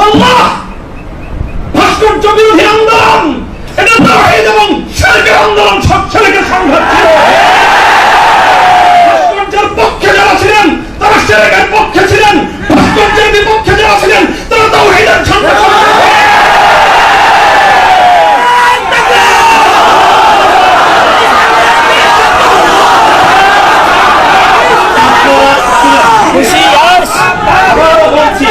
আল্লাহ ভাস্কর্য বিরোধী আন্দোলন এটা তাওহীদ এবং শিরকের আন্দোলন সব ছেলেকে সংঘাত ছিল ভাস্কর্যের পক্ষে যারা ছিলেন তারা শিরকের পক্ষে ছিলেন ভাস্কর্যের বিপক্ষে যারা ছিলেন তারা তাওহীদের ঝান্ডা আবারও বলছি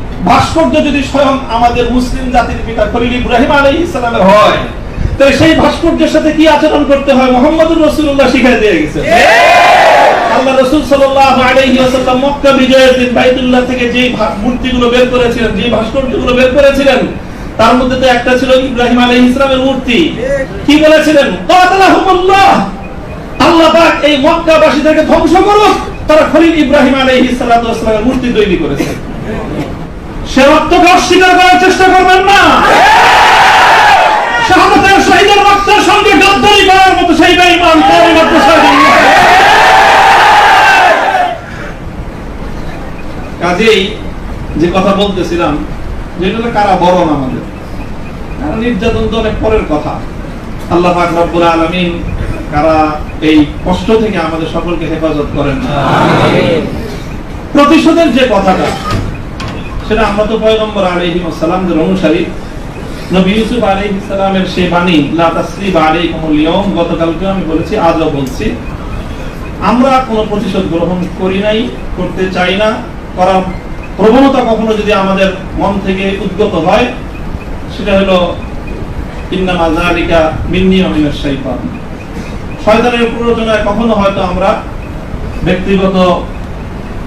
ভাস্কর্য যদি স্বয়ং আমাদের মুসলিম জাতির পিতা খলিল ইব্রাহিম আলী ইসলামের হয় তাহলে সেই ভাস্কর্যের সাথে কি আচরণ করতে হয়? মোহাম্মদুর রসুল্লাহ শিখাই দিয়ে গেছে। আল্লাহ রসুল ওয়াসাল্লাম মক্কা বিজয়ের দিন বাইতুল্লাহ থেকে যেই মূর্তিগুলো বের করেছিলেন যেই ভাস্কর্যগুলো বের করেছিলেন তার মধ্যে তো একটা ছিল ইব্রাহিম আলাইহিস ইসলামের মূর্তি। কি বলেছিলেন? আল্লাহ পাক এই মক্কাবাসীদেরকে ধ্বংস করুক তারা খলিল ইব্রাহিম আলাইহিস সালাতু ওয়াস মূর্তি তৈরি করেছে সে রক্তকে অস্বীকার করার চেষ্টা করবেন না। শাহাদাতের শহীদের রক্তের সঙ্গে গাদ্দারি করার মতো সেই বেঈমান কাজেই যে কথা বলতেছিলাম যেটা হলো কারা বরণ আমাদের? নির্যাতন তো অনেক পরের কথা। আল্লাহ পাক রব্বুল আলামিন কারা এই কষ্ট থেকে আমাদের সকলকে হেফাজত করেন প্রতিশোধের যে কথাটা সেটা আমরা তো পয়গম্বর আলাইহিস সালামদের অনুসারী। নবী ইউসুফ আলাইহিস সালামের সেই বাণী, লা তাসরিব আলাইকুমুল ইয়াউম গতকালকে আমি বলেছি, আজও বলছি। আমরা কোনো প্রতিশোধ গ্রহণ করি নাই, করতে চাই না। করার প্রবণতা কখনো যদি আমাদের মন থেকে উদ্গত হয়, সেটা হলো, ইন্নামা যালিকা মিন্নি ওয়া মিনাশ শাইতান শয়তানের প্ররোচনায় কখনো হয়তো আমরা ব্যক্তিগত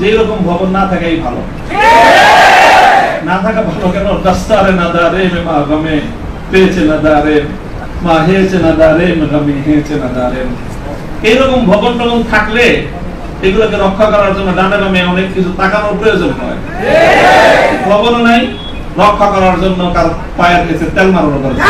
যে এরকম ভবন না থাকাই ভালো। না থাকা ভালো কেন? দাস্তারে না দারে মে মা গমে, পেয়েছে না দারে মা। হেয়েছে না দারে মে গমে, হেয়েছে না দারে এরকম ভবন টবন থাকলে এগুলোকে রক্ষা করার জন্য ডানে বামে অনেক কিছু তাকানোর প্রয়োজন হয়। ভবন নাই, রক্ষা করার জন্য কার পায়ের কাছে তেল মারার দরকার।